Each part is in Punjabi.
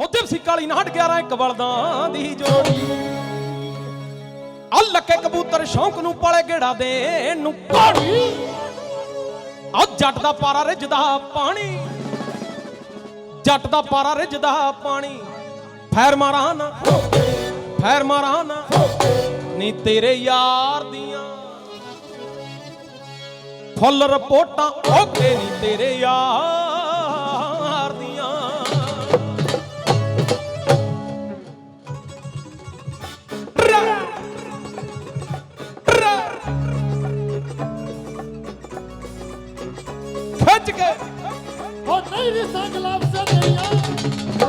ਹੋਦੇ ਸੀ ਕਾਲੀ ਨਾਟ 11 ਇੱਕ ਬਲਦਾਂ ਦੀ ਜੋੜੀ। ਆ ਲੱਕੇ ਕਬੂਤਰ ਸ਼ੌਂਕ ਨੂੰ ਪਾਲੇ ਗੇੜਾ ਦੇ ਨੂੰ ਘੋੜੀ ਆ ਜੱਟ ਦਾ ਪਾਰਾ ਰਿੱਝਦਾ ਪਾਣੀ। ਜੱਟ ਦਾ ਪਾਰਾ ਰਿੱਝਦਾ ਪਾਣੀ। ਫੈਰ ਮਾਰਾਂ ਨਾ, ਫੈਰ ਮਾਰਾਂ ਨਾ, ਨੀ ਤੇਰੇ ਯਾਰ ਦੀਆਂ। ਫੁੱਲ ਰਿਪੋਰਟਾਂ ਓਕੇ ਨੀ ਤੇਰੇ ਯਾਰ। ਖਿੱਚ ਕੇ ਉਹ ਨਹੀਂ ਵੀ ਸੰਗ ਲੱਭ ਸਕਈਆਂ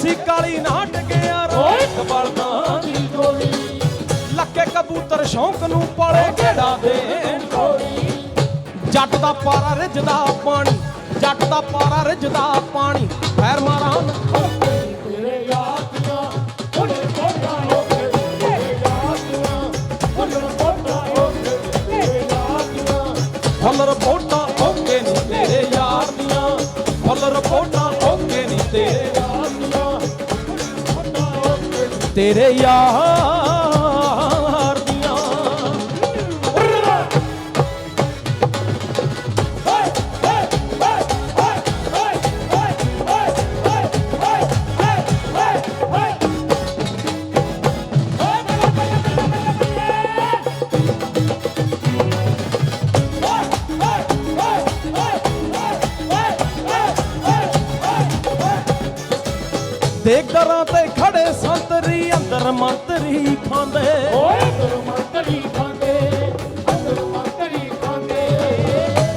ਜਿਪਸੀ ਕਾਲੀ ਨਾਟ ਗਿਆ ਰਾਂ ਇੱਕ ਬਲਦਾਂ ਦੀ ਜੋੜੀ ਲੱਕੇ ਕਬੂਤਰ ਸ਼ੌਂਕ ਨੂੰ ਪਾਲੇ ਗੇੜਾ ਦੇਣ ਕੋੜੀ ਜੱਟ ਦਾ ਪਾਰਾ ਰਿੱਝਦਾ ਪਾਣੀ ਜੱਟ ਦਾ ਪਾਰਾ ਰਿੱਝਦਾ ਪਾਣੀ। ਫੈਰ ਮਾਰਾਂ ਨਾ। ਤੇਰੇ ਯਾਰ ਦੀਆਂ ਉਹਨੇ ਕੋਟਾ ਹੋ ਕੇ ਤੇਰੇ ਯਾਰ ਦੀਆਂ ਉਹਨੇ ਕੋਟਾ ਹੋ ਕੇ ਤੇਰੇ ਯਾਰ ਦੀਆਂ ਫੁੱਲ ਕੇ ਤੇਰੇ ਦੇਖ ਦਰਾਂ ਤੇ ਖੜੇ ਸੰਤਰੀ ਅੰਦਰ ਮੰਤਰੀ ਖਾਂਦੇ।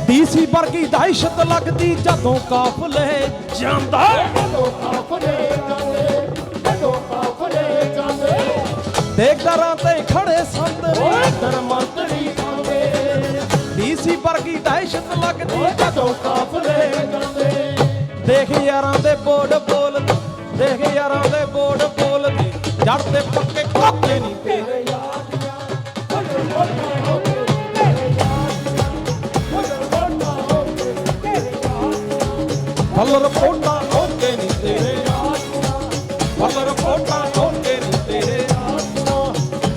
ਡੀਸੀ ਵਰਗੀ ਦਹਿਸ਼ਤ ਲੱਗਦੀ ਜਦੋਂ ਕਾਫਲੇ ਜਾਂਦਾ। ਦੇਖ ਦਰਾਂ ਤੇ ਖੜੇ ਸੰਤਰੀ ਅੰਦਰ ਮੰਤਰੀ ਡੀਸੀ ਵਰਗੀ ਦਹਿਸ਼ਤ ਲੱਗਦੀ ਜਦੋਂ ਕਾਫਲੇ ਦੇਖ ਯਾਰਾਂ ਦੇ ਬੋੜ ਬੋਲਦੇ ਦੇਖ ਯਾਰਾਂ ਦੇ ਬੋੜ ਬੋਲਦੇ ਜੜ ਤੇ ਪੱਕੇ ਕੋਕੇ ਨਹੀਂ ਤੇਰੇ ਫਲ ਰਿਪੋਰਟਾਂ ਓਕੇ ਨਹੀਂ ਤੇਰੇ। ਫਲ ਰਿਪੋਰਟਾਂ ਓਕੇ ਨਹੀਂ ਤੇਰੇ।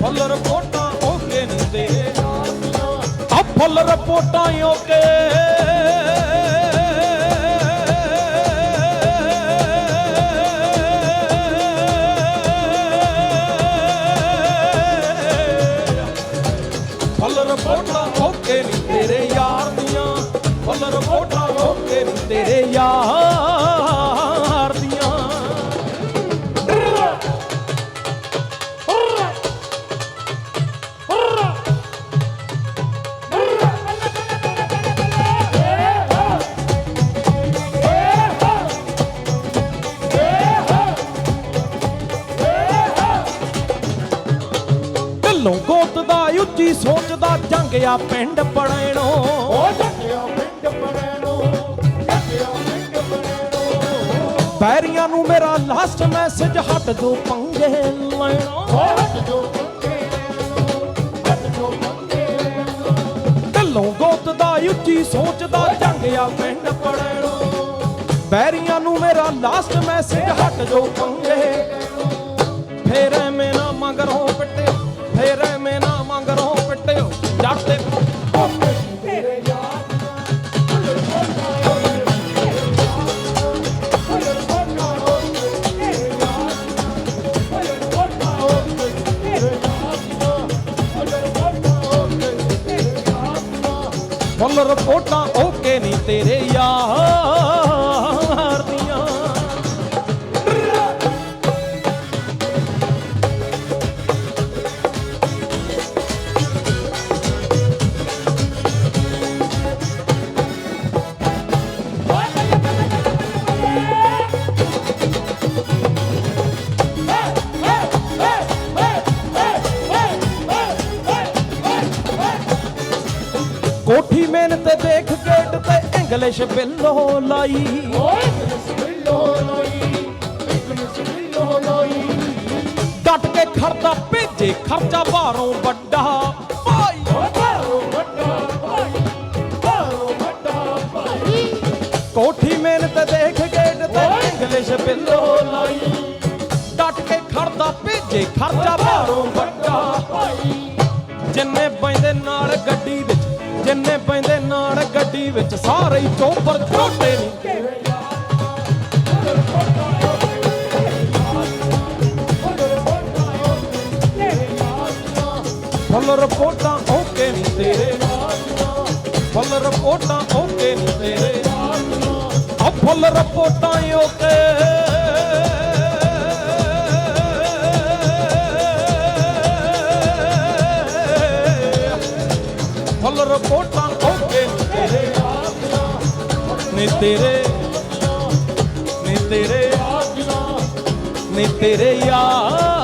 ਫਲ ਰਿਪੋਰਟਾਂ ਓਕੇ ਨਹੀਂ ਤੇਰੇ। ਆ ਫੁੱਲ ਰਿਪੋਰਟਾਂ ਹੀ ਯਾਰ ਦੀਆਂ। ਢਿੱਲੋਂ ਗੋਤ ਦਾ ਉੱਚੀ ਸੋਚਦਾ ਜੰਗ ਆ ਪਿੰਡ ਪੜੈਣੋ ਪੈਰੀਆਂ ਨੂੰ ਮੇਰਾ ਲਾਸਟ ਮੈਸੇਜ ਹਟ ਦੋ ਪੰਗੇ ਲੈਣੋ। ਢਿੱਲੋਂ ਗੋਤ ਦਾ, ਉੱਚੀ ਸੋਚਦਾ ਜੰਗ ਪਿੰਡ ਪੜੈਣੋ। ਪੈਰੀਆਂ ਨੂੰ ਮੇਰਾ ਲਾਸਟ ਮੈਸੇਜ ਹਟ ਜੋ ਪੰਗੇ। ਫੇਰ ਐਵੇਂ ਨਾ ਮੰਗਰੋਂ ਪਿੱਟਿਓ, ਫੇਰ ਐਵੇਂ ਨਾ ਮੰਗਰੋਂ ਪਿੱਟਿਓ। ਜੱਟ ਤੇ ਫੁੱਲ ਰਿਪੋਰਟਾਂ ਓਕੇ ਨਹੀਂ ਤੇਰੇ ਯਾਰ। ਕੋਠੀ ਮਿਹਨਤ ਦੇਖ ਗੇਟ ਤੇ ਇੰਗਲਿਸ਼ ਬਿੱਲੋ ਲਾਈ। ਡਟ ਕੇ ਖੜਦਾ, ਭੇਜੇ ਖਰਚਾ ਬਾਹਰੋਂ ਵੱਡਾ। ਭਾਈ। ਓ ਬਾਰੋ ਵੱਡਾ ਕੋਠੀ ਮਿਹਨਤ ਦੇਖ ਗੇਟ ਤੇ ਇੰਗਲਿਸ਼ ਬਿੱਲੋ ਲਾਈ। ਡਟ ਕੇ ਖੜਦਾ, ਭੇਜੇ ਖਰਚਾ ਬਾਹਰੋਂ ਵੱਡਾ। ਭਾਈ ਜਿੰਨੇ ਪੈਂਦੇ ਨਾਲ ਗੱਡੀ ਵਿੱਚ ਜਿੰਨੇ ਪੈਂਦੇ ਨਾਲ ਗੱਡੀ ਵਿੱਚ ਸਾਰੇ ਚੋਪਰ ਝੋਟੇ ਨਹੀਂ ਫੁੱਲ ਰਿਪੋਰਟਾਂ ਓਕੇ ਨਹੀਂ ਤੇਰੇ। ਫੁੱਲ ਰਿਪੋਰਟਾਂ ਓਕੇ ਨਹੀਂ ਤੇਰੇ। ਆ ਫੁੱਲ ਰਿਪੋਰਟਾਂ ਈ ਓਕੇ। ਨੇ ਤੇਰੇ ਨੇ ਤੇਰੇ ਨੇ ਤੇਰੇ ਯਾਰ।